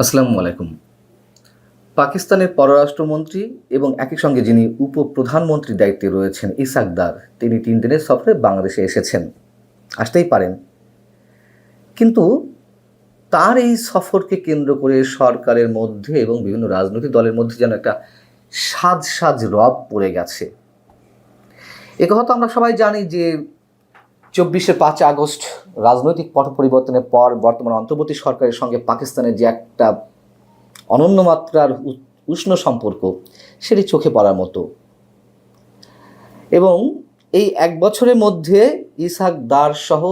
আসসালামু আলাইকুম। পাকিস্তানের পররাষ্ট্রমন্ত্রী এবং একই সঙ্গে যিনি উপপ্রধানমন্ত্রীর দায়িত্বে রয়েছেন ইসাকদার তিনি তিন দিনের সফরে বাংলাদেশে এসেছেন। আসতেই পারেন। কিন্তু তার এই সফরকে কেন্দ্র করে সরকারের মধ্যে এবং বিভিন্ন রাজনৈতিক দলের মধ্যে যেন একটা সাজ সাজ রব পড়ে গেছে। এ কথা তো আমরা সবাই জানি যে চব্বিশে পাঁচ আগস্ট রাজনৈতিক পট পরিবর্তনের পর বর্তমান অন্তর্বর্তী সরকারের সঙ্গে পাকিস্তানের যে একটা অনন্য মাত্রার উষ্ণ সম্পর্ক, সেটি চোখে পড়ার মতো। এবং এই এক বছরের মধ্যে ইসাক দার সহ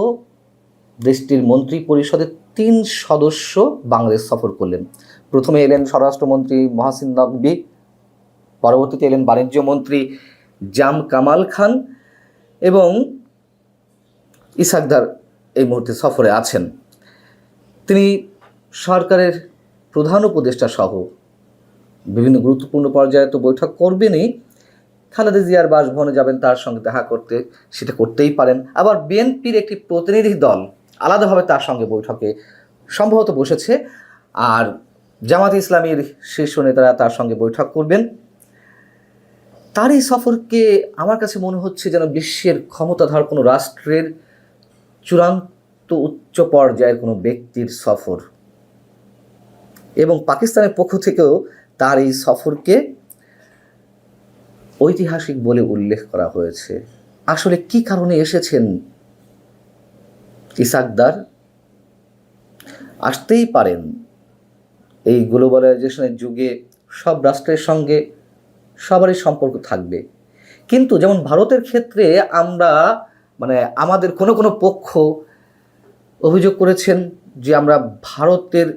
দেশটির মন্ত্রী পরিষদের তিন সদস্য বাংলাদেশ সফর করলেন। প্রথমে এলেন স্বরাষ্ট্রমন্ত্রী মহাসিন নকবি, পরবর্তীতে এলেন বাণিজ্য মন্ত্রী জাম কামাল খান এবং ইসাকদার এই মুহূর্তে সফরে আছেন। তিনি সরকারের প্রধান উপদেষ্টা সহ বিভিন্ন গুরুত্বপূর্ণ পর্যায়ে তো বৈঠক করবেনই। খালেদা জিয়ার বাসভবনে যাবেন, তার সঙ্গে দেখা করতে, সেটা করতেই পারেন। আবার বিএনপির একটি প্রতিনিধি দল আলাদাভাবে তার সঙ্গে বৈঠকে সম্ভবত বসেছে। আর জামাত ইসলামীর শীর্ষ নেতারা তার সঙ্গে বৈঠক করবেন। তার এই সফরকে আমার কাছে মনে হচ্ছে যেন বিশ্বের ক্ষমতাধর কোনো রাষ্ট্রের চূড়ান্ত উচ্চ পর্যায়ের কোনো ব্যক্তির সফর। এবং পাকিস্তানের পক্ষ থেকেও তার এই সফরকে ঐতিহাসিক বলে উল্লেখ করা হয়েছে। আসলে কি কারণে এসেছেন ইসাকদার আসতেই পারেন। এই গ্লোবালাইজেশনের যুগে সব রাষ্ট্রের সঙ্গে সবারই সম্পর্ক থাকবে। কিন্তু যেমন ভারতের ক্ষেত্রে আমরা মানে আমাদের কোনো কোনো পক্ষ অভিযোগ করেছেন যে আমরা ভারতের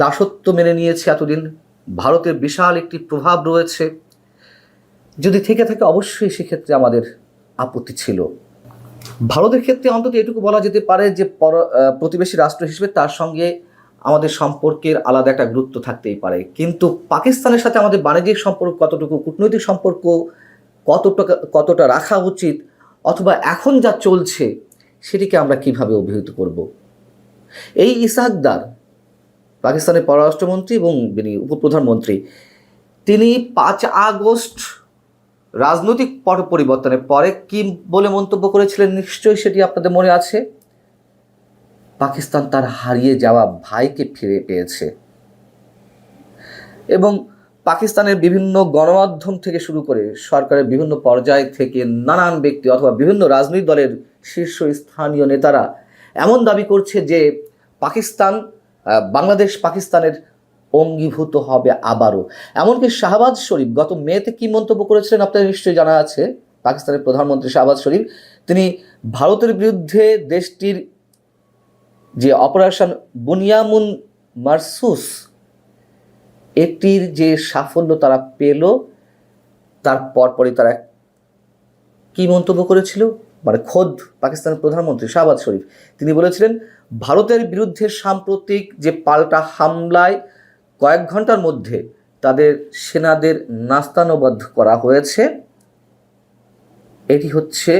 দাসত্ব মেনে নিয়েছি এতদিন, ভারতের বিশাল একটি প্রভাব রয়েছে। যদি থেকে থাকে অবশ্যই সেক্ষেত্রে আমাদের আপত্তি ছিল। ভারতের ক্ষেত্রে অন্তত এটুকু বলা যেতে পারে যে পর প্রতিবেশী রাষ্ট্র হিসেবে তার সঙ্গে আমাদের সম্পর্কের আলাদা একটা গুরুত্ব থাকতেই পারে। কিন্তু পাকিস্তানের সাথে আমাদের বাণিজ্যিক সম্পর্ক কতটুকু, কূটনৈতিক সম্পর্ক কতটা কতটা রাখা উচিত অথবা এখন যা চলছে, সেটিকে আমরা কীভাবে অভিহিত করব? এই ইসাকদার পাকিস্তানের পররাষ্ট্রমন্ত্রী এবং উপপ্রধানমন্ত্রী, তিনি পাঁচ আগস্ট রাজনৈতিক পট পরিবর্তনের পরে কি বলে মন্তব্য করেছিলেন নিশ্চয়ই সেটি আপনাদের মনে আছে? পাকিস্তান তার হারিয়ে যাওয়া ভাইকে ফিরে পেয়েছে। এবং পাকিস্তানের বিভিন্ন গণমাধ্যম থেকে শুরু করে সরকারের বিভিন্ন পর্যায় থেকে নানান ব্যক্তি অথবা বিভিন্ন রাজনৈতিক দলের শীর্ষ স্থানীয় নেতারা এমন দাবি করছে যে পাকিস্তান বাংলাদেশ পাকিস্তানের অঙ্গীভূত হবে আবারও। এমনকি শাহবাজ শরীফ, গত মেতে কি মন্তব্য করেছিলেন আপনাদের নিশ্চয়ই জানা আছে। পাকিস্তানের প্রধানমন্ত্রী শাহবাজ শরীফ, তিনি ভারতের বিরুদ্ধে দেশটির যে অপারেশন বুনিয়ামুন মারসুস এটির যে সাফল্য তারা পেল, তার পরপরই তারা কি মন্তব্য করেছিল? মানে খোদ পাকিস্তানের প্রধানমন্ত্রী শাহবাজ শরীফ। তিনি বলেছিলেন, ভারতের বিরুদ্ধে সাম্প্রতিক যে পাল্টা হামলায় কয়েক ঘণ্টার মধ্যে তাদের সেনাদের নাস্তানবদ্ধ করা হয়েছে, এটি হচ্ছে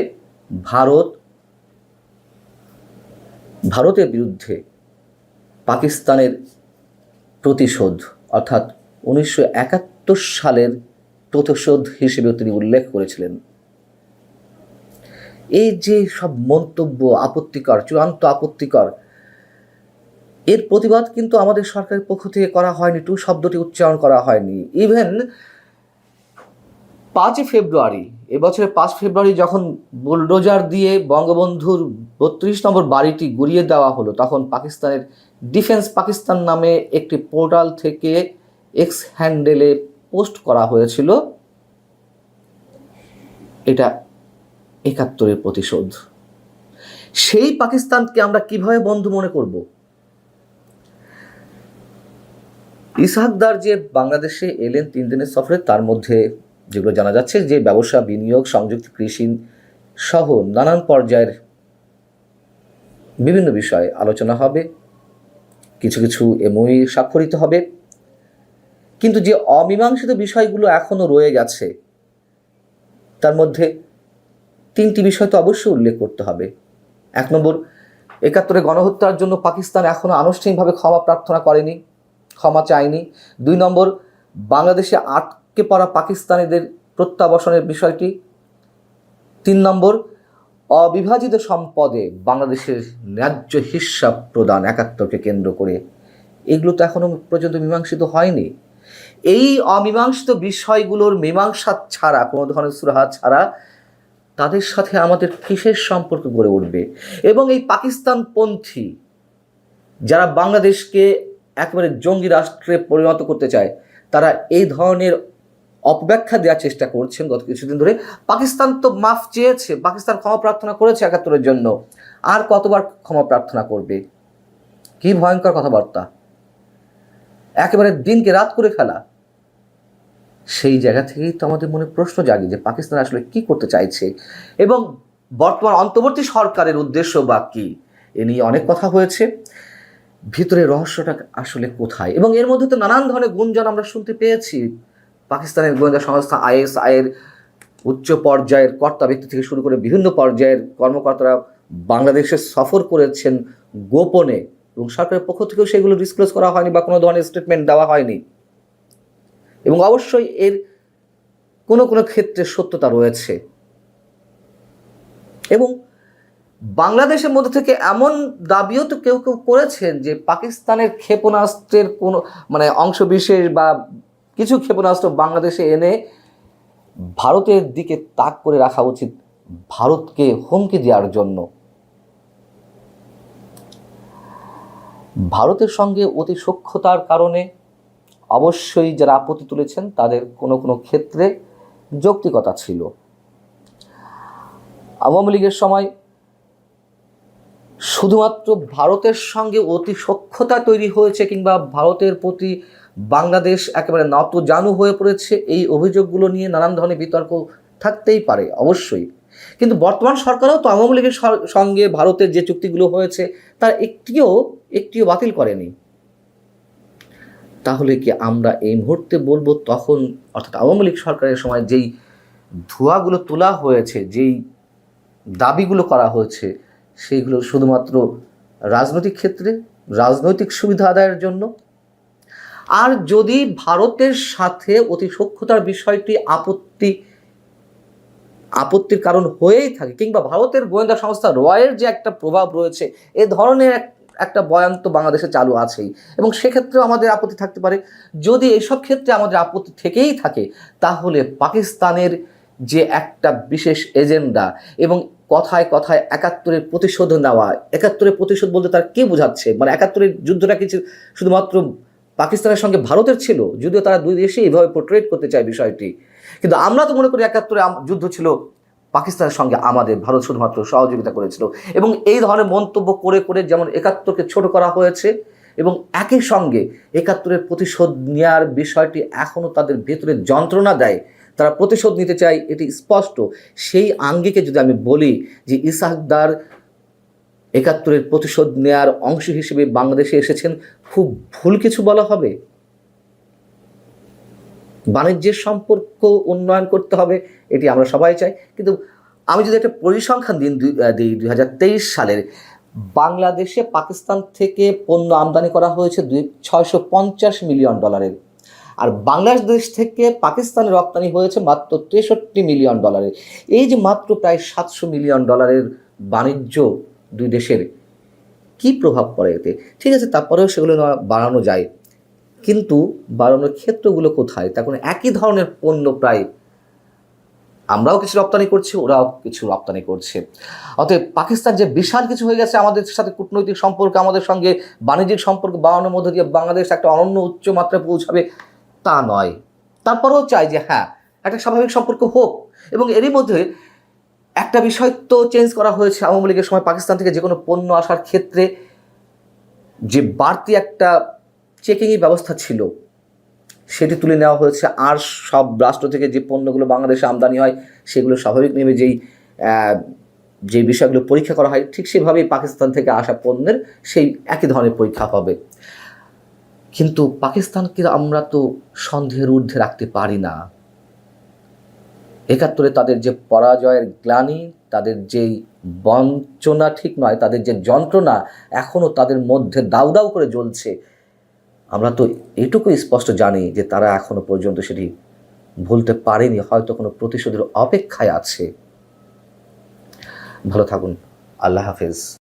ভারত, ভারতের বিরুদ্ধে পাকিস্তানের প্রতিশোধ। অর্থাৎ উনিশশো একাত্তর সালের প্রতিশোধ হিসেবে তিনি উল্লেখ করেছিলেন। এই যে সব মন্তব্য আপত্তিকর, চূড়ান্ত আপত্তিকর, এর প্রতিবাদ কিন্তু আমাদের সরকারের পক্ষ থেকে করা হয়নি, টু শব্দটি উচ্চারণ করা হয়নি। ইভেন পাঁচই ফেব্রুয়ারি এবছরের পাঁচ ফেব্রুয়ারি যখন বুলডোজার দিয়ে বঙ্গবন্ধুর বত্রিশ নম্বর বাড়িটি গুড়িয়ে দেওয়া হলো, তখন পাকিস্তানের ডিফেন্স পাকিস্তান নামে একটি পোর্টাল থেকে এক্স হ্যান্ডেলে পোস্ট করা হয়েছিল। এটা একাত্তরের প্রতিশোধ। সেই পাকিস্তানকে আমরা কীভাবে বন্ধু মনে করব? ইসহাকদার যে বাংলাদেশে এলেন তিন দিনের সফরে, তার মধ্যে যেগুলো জানা যাচ্ছে যে ব্যবসা, বিনিয়োগ, সংযুক্ত কৃষি সহ নানান পর্যায়ের বিভিন্ন বিষয়ে আলোচনা হবে। কিছু কিছু এমওই স্বাক্ষরিত হবে। কিন্তু যে অমীমাংসিত বিষয়গুলো এখনও রয়ে গেছে, তার মধ্যে তিনটি বিষয় তো অবশ্যই উল্লেখ করতে হবে। এক নম্বর, একাত্তরে গণহত্যার জন্য পাকিস্তান এখনও আনুষ্ঠানিকভাবে ক্ষমা প্রার্থনা করেনি, ক্ষমা চায়নি। দুই নম্বর, বাংলাদেশে আটকে পড়া পাকিস্তানিদের প্রত্যাবাসনের বিষয়টি। তিন নম্বর, অবিভাজিত সম্পদে বাংলাদেশের ন্যায্য হিসাব প্রদান একাত্তরকে কেন্দ্র করে। এগুলো তো এখনও পর্যন্ত মীমাংসিত হয়নি। এই অমীমাংসিত বিষয়গুলোর মীমাংসা ছাড়া, কোনো ধরনের সুরাহা ছাড়া তাদের সাথে আমাদের কিসের সম্পর্ক গড়ে উঠবে? এবং এই পাকিস্তানপন্থী যারা বাংলাদেশকে একেবারে জঙ্গি রাষ্ট্রে পরিণত করতে চায়, তারা এই ধরনের অপব্যাখ্যা দেওয়ার চেষ্টা করছেন গত কিছুদিন ধরে। পাকিস্তান তো মাফ চেয়েছে, পাকিস্তান ক্ষমা প্রার্থনা করেছে একাত্তরের জন্য। আর কতবার ক্ষমা প্রার্থনা করবে? কি ভয়ঙ্কর কথাবার্তা। একেবারে দিনকে রাত করে ফেলা। সেই জায়গা থেকেই তো আমাদের মনে প্রশ্ন জাগে যে পাকিস্তান আসলে কি করতে চাইছে। এবং বর্তমান অন্তর্বর্তী সরকারের উদ্দেশ্য বা কি? এ নিয়ে অনেক কথা হয়েছে। ভিতরে রহস্যটা আসলে কোথায়? এবং এর মধ্যে তো নানান ধরনের গুঞ্জন আমরা শুনতে পেয়েছি। পাকিস্তানের গোয়েন্দা সংস্থা আইএসআই এর উচ্চ পর্যায়ের কর্তা, ব্যক্তি থেকে শুরু করে বিভিন্ন পর্যায়ের কর্মকর্তারা বাংলাদেশে সফর করেছেন গোপনে এবং সরকারের পক্ষ থেকেও সেগুলো ডিসক্লোজ করা হয়নি বা কোনো ধরনের স্টেটমেন্ট দেওয়া হয়নি। এবং অবশ্যই এর কোনো কোনো ক্ষেত্রে সত্যতা রয়েছে। এবং বাংলাদেশের মধ্যে থেকে এমন দাবিও তো কেউ কেউ করেছেন যে পাকিস্তানের ক্ষেপণাস্ত্রের কোনো মানে অংশবিশেষ বা কিছু ক্ষেপণাস্ত্র বাংলাদেশে এনে ভারতের দিকে তাক করে রাখা উচিত ভারতকে হুমকি দেওয়ার জন্য। ভারতের সঙ্গে অতি সূক্ষ্মতার কারণে অবশ্যই যারা আপত্তি তুলেছেন তাদের কোনো কোনো ক্ষেত্রে যৌক্তিকতা ছিল। আওয়ামী লীগের সময় শুধুমাত্র ভারতের সঙ্গে অতি সক্ষতা তৈরি হয়েছে কিংবা ভারতের প্রতি বাংলাদেশ একেবারে নত জানু হয়ে পড়েছে, এই অভিযোগগুলো নিয়ে নানান ধরনের বিতর্ক থাকতেই পারে, অবশ্যই। কিন্তু বর্তমান সরকারও তো আওয়ামী লীগের সঙ্গে ভারতের যে চুক্তিগুলো হয়েছে, তার একটিও একটিও বাতিল করেনি। তাহলে কি আমরা এই মুহূর্তে বলব তখন, অর্থাৎ আওয়ামী লীগ সরকারের সময় যেই ধোঁয়াগুলো তোলা হয়েছে, যেই দাবিগুলো করা হয়েছে সেইগুলো শুধুমাত্র রাজনৈতিক ক্ষেত্রে, রাজনৈতিক সুবিধা আদায়ের জন্য। আর যদি ভারতের সাথে অতি সূক্ষ্মতার বিষয়টি আপত্তি, আপত্তির কারণ হয়েই থাকে, কিংবা ভারতের গোয়েন্দা সংস্থা রয়ের যে একটা প্রভাব রয়েছে, এ ধরনের এক- একটা বয়ান তো বাংলাদেশে চালু আছেই। এবং সেক্ষেত্রেও আমাদের আপত্তি থাকতে পারে। যদি এইসব ক্ষেত্রে আমাদের আপত্তি থেকেই থাকে, তাহলে পাকিস্তানের যে একটা বিশেষ এজেন্ডা এবং কথায় কথায় একাত্তরের প্রতিশোধ নেওয়া। একাত্তরের প্রতিশোধ বলতে তার কে বোঝাচ্ছে? মানে একাত্তরের যুদ্ধটা কিছু শুধুমাত্র পাকিস্তানের সঙ্গে ভারতের ছিল? যদিও তারা দুই দেশে এইভাবে পোর্ট্রেট করতে চায় বিষয়টি। কিন্তু আমরা তো মনে করি একাত্তরে যুদ্ধ ছিল পাকিস্তানের সঙ্গে আমাদের। ভারত শুধুমাত্র সহযোগিতা করেছিল। এবং এই ধরনের মন্তব্য করে করে যেমন একাত্তরকে ছোট করা হয়েছে এবং একই সঙ্গে একাত্তরের প্রতিশোধ নেওয়ার বিষয়টি এখনও তাদের ভেতরে যন্ত্রণা দেয়। তারা প্রতিশোধ নিতে চায়, এটি স্পষ্ট। সেই আঙ্গিকে যদি আমি বলি যে ইসাকদার একাত্তরের প্রতিশোধ নেয়ার অংশ হিসেবে বাংলাদেশে এসেছেন, খুব ভুল কিছু বলা হবে। বাণিজ্যের সম্পর্ক উন্নয়ন করতে হবে, এটি আমরা সবাই চাই। কিন্তু আমি যদি একটা পরিসংখ্যান দিন দিই দুই হাজার তেইশ সালের, বাংলাদেশে পাকিস্তান থেকে পণ্য আমদানি করা হয়েছে দুই, ছয়শো পঞ্চাশ মিলিয়ন ডলারের। আর বাংলাদেশ থেকে পাকিস্তানে রপ্তানি হয়েছে মাত্র তেষট্টি মিলিয়ন ডলারের এই যে মাত্র প্রায় সাতশো মিলিয়ন ডলারের বাণিজ্য দুই দেশের, কি প্রভাব পড়ে এতে? ঠিক আছে, তারপরেও সেগুলো বাড়ানো যায়। কিন্তু বাড়ানোর ক্ষেত্রগুলো কোথায়? তখন একই ধরনের পণ্য প্রায় আমরাও কিছু রপ্তানি করছি, ওরাও কিছু রপ্তানি করছে। অতএব পাকিস্তান যে বিশাল কিছু হয়ে গেছে আমাদের সাথে কূটনৈতিক সম্পর্ক, আমাদের সঙ্গে বাণিজ্যিক সম্পর্ক বাড়ানোর মধ্যে দিয়ে বাংলাদেশ একটা অনন্য উচ্চ মাত্রায় পৌঁছাবে। তা নয়। তারপরেও চাই যে হ্যাঁ একটা স্বাভাবিক সম্পর্ক হোক এবং এরই মধ্যে একটা বিষয় তো চেঞ্জ করা হয়েছে আওয়ামী লীগের সময় পাকিস্তান থেকে যে কোনো পণ্য আসার ক্ষেত্রে যে বাড়তি একটা চেকিংয়ের ব্যবস্থা ছিল, সেটি তুলে নেওয়া হয়েছে। আর সব রাষ্ট্র থেকে যে পণ্যগুলো বাংলাদেশে আমদানি হয়, সেগুলো স্বাভাবিক নেমে যেই যে বিষয়গুলো পরীক্ষা করা হয়, ঠিক সেভাবেই পাকিস্তান থেকে আসা পণ্যের সেই একই ধরনের পরীক্ষা হবে। কিন্তু পাকিস্তানকে আমরা তো সন্দেহের ঊর্ধ্বে রাখতে পারি না। একাত্তরে তাদের যে পরাজয়ের গ্লানি, তাদের যেই বঞ্চনা ঠিক নয়, তাদের যে যন্ত্রণা এখনও তাদের মধ্যে দাউ দাউ করে জ্বলছে। আমরা তো এটুকু স্পষ্ট জানি যে তারা এখনও পর্যন্ত সেটি ভুলতে পারেনি, হয়তো কোনো প্রতিশোধের অপেক্ষায় আছে। ভালো থাকুন, আল্লাহ হাফেজ।